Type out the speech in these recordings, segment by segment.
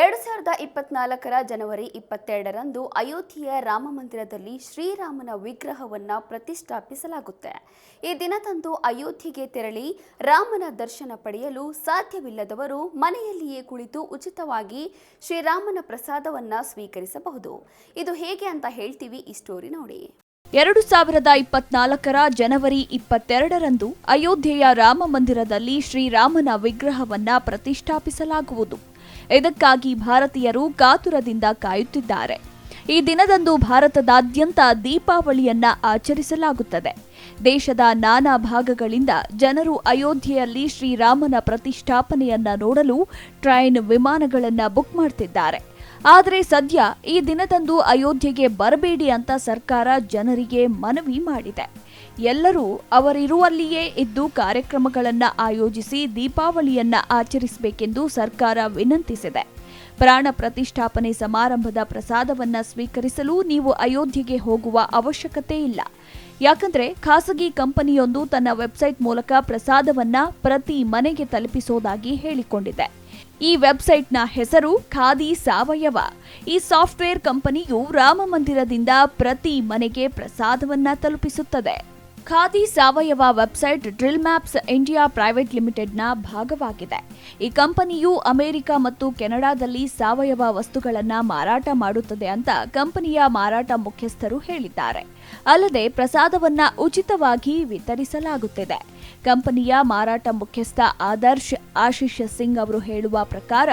ಎರಡು ಸಾವಿರದ ಇಪ್ಪತ್ನಾಲ್ಕರ ಜನವರಿ ಇಪ್ಪತ್ತೆರಡರಂದು ಅಯೋಧ್ಯೆಯ ರಾಮ ಮಂದಿರದಲ್ಲಿ ಶ್ರೀರಾಮನ ವಿಗ್ರಹವನ್ನು ಪ್ರತಿಷ್ಠಾಪಿಸಲಾಗುತ್ತೆ. ಈ ದಿನದಂದು ಅಯೋಧ್ಯೆಗೆ ತೆರಳಿ ರಾಮನ ದರ್ಶನ ಪಡೆಯಲು ಸಾಧ್ಯವಿಲ್ಲದವರು ಮನೆಯಲ್ಲಿಯೇ ಕುಳಿತು ಉಚಿತವಾಗಿ ಶ್ರೀರಾಮನ ಪ್ರಸಾದವನ್ನು ಸ್ವೀಕರಿಸಬಹುದು. ಇದು ಹೇಗೆ ಅಂತ ಹೇಳ್ತೀವಿ ಈ ಸ್ಟೋರಿ ನೋಡಿ. ಎರಡು ಸಾವಿರದ ಇಪ್ಪತ್ನಾಲ್ಕರ ಜನವರಿ ಇಪ್ಪತ್ತೆರಡರಂದು ಅಯೋಧ್ಯೆಯ ರಾಮ ಮಂದಿರದಲ್ಲಿ ಶ್ರೀರಾಮನ ವಿಗ್ರಹವನ್ನ ಪ್ರತಿಷ್ಠಾಪಿಸಲಾಗುವುದು. ಇದಕ್ಕಾಗಿ ಭಾರತೀಯರು ಕಾತುರದಿಂದ ಕಾಯುತ್ತಿದ್ದಾರೆ. ಈ ದಿನದಂದು ಭಾರತದಾದ್ಯಂತ ದೀಪಾವಳಿಯನ್ನ ಆಚರಿಸಲಾಗುತ್ತದೆ. ದೇಶದ ನಾನಾ ಭಾಗಗಳಿಂದ ಜನರು ಅಯೋಧ್ಯೆಯಲ್ಲಿ ಶ್ರೀರಾಮನ ಪ್ರತಿಷ್ಠಾಪನೆಯನ್ನ ನೋಡಲು ಟ್ರೈನ್ ವಿಮಾನಗಳನ್ನು ಬುಕ್ ಮಾಡ್ತಿದ್ದಾರೆ. ಆದರೆ ಸದ್ಯ ಈ ದಿನದಂದು ಅಯೋಧ್ಯೆಗೆ ಬರಬೇಡಿ ಅಂತ ಸರ್ಕಾರ ಜನರಿಗೆ ಮನವಿ ಮಾಡಿದೆ. ಎಲ್ಲರೂ ಅವರಿರುವಲ್ಲಿಯೇ ಇದ್ದು ಕಾರ್ಯಕ್ರಮಗಳನ್ನು ಆಯೋಜಿಸಿ ದೀಪಾವಳಿಯನ್ನ ಆಚರಿಸಬೇಕೆಂದು ಸರ್ಕಾರ ವಿನಂತಿಸಿದೆ. ಪ್ರಾಣ ಪ್ರತಿಷ್ಠಾಪನೆ ಸಮಾರಂಭದ ಪ್ರಸಾದವನ್ನ ಸ್ವೀಕರಿಸಲು ನೀವು ಅಯೋಧ್ಯೆಗೆ ಹೋಗುವ ಅವಶ್ಯಕತೆ ಇಲ್ಲ. ಯಾಕಂದ್ರೆ ಖಾಸಗಿ ಕಂಪನಿಯೊಂದು ತನ್ನ ವೆಬ್ಸೈಟ್ ಮೂಲಕ ಪ್ರಸಾದವನ್ನ ಪ್ರತಿ ಮನೆಗೆ ತಲುಪಿಸೋದಾಗಿ ಹೇಳಿಕೊಂಡಿದೆ. ಈ ವೆಬ್ಸೈಟ್ನ ಹೆಸರು ಖಾದಿ ಸಾವಯವ. ಈ ಸಾಫ್ಟ್ವೇರ್ ಕಂಪನಿಯು ರಾಮ ಮಂದಿರದಿಂದ ಪ್ರತಿ ಮನೆಗೆ ಪ್ರಸಾದವನ್ನ ತಲುಪಿಸುತ್ತದೆ. ಖಾದಿ ಸಾವಯವ website Drill Maps India Private ಲಿಮಿಟೆಡ್ನ ಭಾಗವಾಗಿದೆ. ಈ ಕಂಪನಿಯು ಅಮೆರಿಕ ಮತ್ತು ಕೆನಡಾದಲ್ಲಿ ಸಾವಯವ ವಸ್ತುಗಳನ್ನು ಮಾರಾಟ ಮಾಡುತ್ತದೆ ಅಂತ ಕಂಪನಿಯ ಮಾರಾಟ ಮುಖ್ಯಸ್ಥರು ಹೇಳಿದ್ದಾರೆ. ಅಲ್ಲದೆ ಪ್ರಸಾದವನ್ನ ಉಚಿತವಾಗಿ ವಿತರಿಸಲಾಗುತ್ತಿದೆ. ಕಂಪನಿಯ ಮಾರಾಟ ಮುಖ್ಯಸ್ಥ ಆದರ್ಶ್ ಆಶೀಶ್ ಸಿಂಗ್ ಅವರು ಹೇಳುವ ಪ್ರಕಾರ,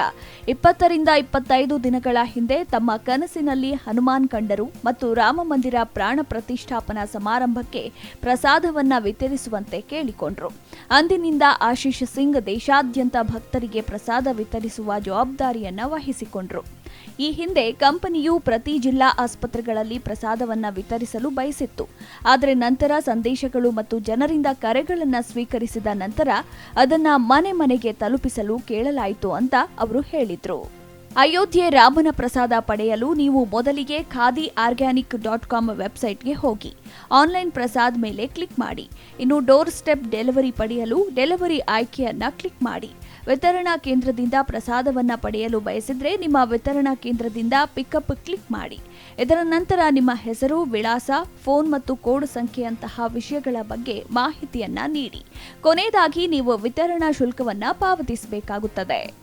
ಇಪ್ಪತ್ತರಿಂದ ಇಪ್ಪತ್ತೈದು ದಿನಗಳ ಹಿಂದೆ ತಮ್ಮ ಕನಸಿನಲ್ಲಿ ಹನುಮಾನ್ ಕಂಡರು ಮತ್ತು ರಾಮ ಮಂದಿರ ಪ್ರಾಣ ಪ್ರತಿಷ್ಠಾಪನಾ ಸಮಾರಂಭಕ್ಕೆ ಪ್ರಸಾದವನ್ನ ವಿತರಿಸುವಂತೆ ಕೇಳಿಕೊಂಡರು. ಅಂದಿನಿಂದ ಆಶೀಶ್ ಸಿಂಗ್ ದೇಶಾದ್ಯಂತ ಭಕ್ತರಿಗೆ ಪ್ರಸಾದ ವಿತರಿಸುವ ಜವಾಬ್ದಾರಿಯನ್ನ ವಹಿಸಿಕೊಂಡರು. ಈ ಹಿಂದೆ ಕಂಪನಿಯು ಪ್ರತಿ ಜಿಲ್ಲಾ ಆಸ್ಪತ್ರೆಗಳಲ್ಲಿ ಪ್ರಸಾದವನ್ನ ವಿತರಿಸಲು ಬಯಸಿತ್ತು. ಆದರೆ ನಂತರ ಸಂದೇಶಗಳು ಮತ್ತು ಜನರಿಂದ ಕರೆಗಳನ್ನು ಸ್ವೀಕರಿಸಿದ ನಂತರ ಅದನ್ನ ಮನೆ ಮನೆಗೆ ತಲುಪಿಸಲು ಕೇಳಲಾಯಿತು ಅಂತ ಅವರು ಹೇಳಿದ್ರು. ಅಯೋಧ್ಯೆ ರಾಮನ ಪ್ರಸಾದ ಪಡೆಯಲು ನೀವು ಮೊದಲಿಗೆ ಖಾದಿ ಆರ್ಗ್ಯಾನಿಕ್ ಡಾಟ್ ಕಾಮ್ ವೆಬ್ಸೈಟ್ಗೆ ಹೋಗಿ. ಆನ್ಲೈನ್ ಪ್ರಸಾದ್ ಮೇಲೆ ಕ್ಲಿಕ್ ಮಾಡಿ. ಇನ್ನು ಡೋರ್ ಸ್ಟೆಪ್ ಡೆಲಿವರಿ ಪಡೆಯಲು ಡೆಲಿವರಿ ಆಯ್ಕೆಯನ್ನು ಕ್ಲಿಕ್ ಮಾಡಿ. ವಿತರಣಾ ಕೇಂದ್ರದಿಂದ ಪ್ರಸಾದವನ್ನು ಪಡೆಯಲು ಬಯಸಿದರೆ ನಿಮ್ಮ ವಿತರಣಾ ಕೇಂದ್ರದಿಂದ ಪಿಕಪ್ ಕ್ಲಿಕ್ ಮಾಡಿ. ಇದರ ನಂತರ ನಿಮ್ಮ ಹೆಸರು, ವಿಳಾಸ, ಫೋನ್ ಮತ್ತು ಕೋಡ್ ಸಂಖ್ಯೆಯಂತಹ ವಿಷಯಗಳ ಬಗ್ಗೆ ಮಾಹಿತಿಯನ್ನ ನೀಡಿ. ಕೊನೆಯದಾಗಿ ನೀವು ವಿತರಣಾ ಶುಲ್ಕವನ್ನು ಪಾವತಿಸಬೇಕಾಗುತ್ತದೆ.